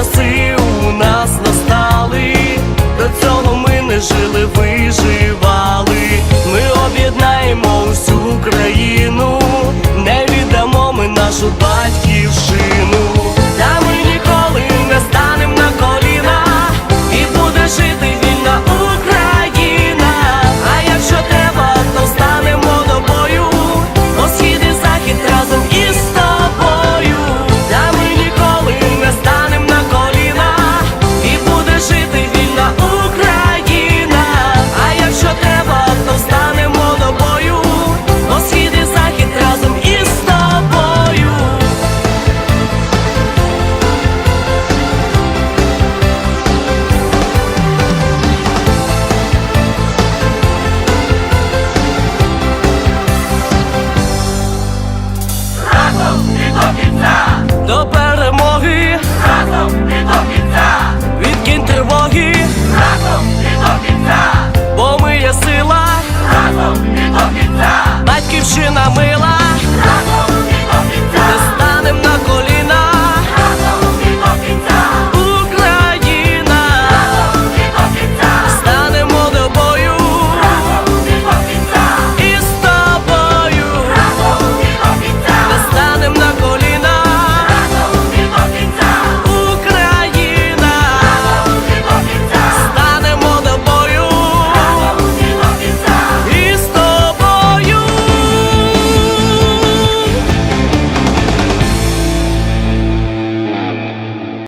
часи у нас настали, до цього ми не жили, виживали. Ми об'єднаємо усю країну, не віддамо ми нашу. разом і до кінця, до перемоги, разом і до кінця.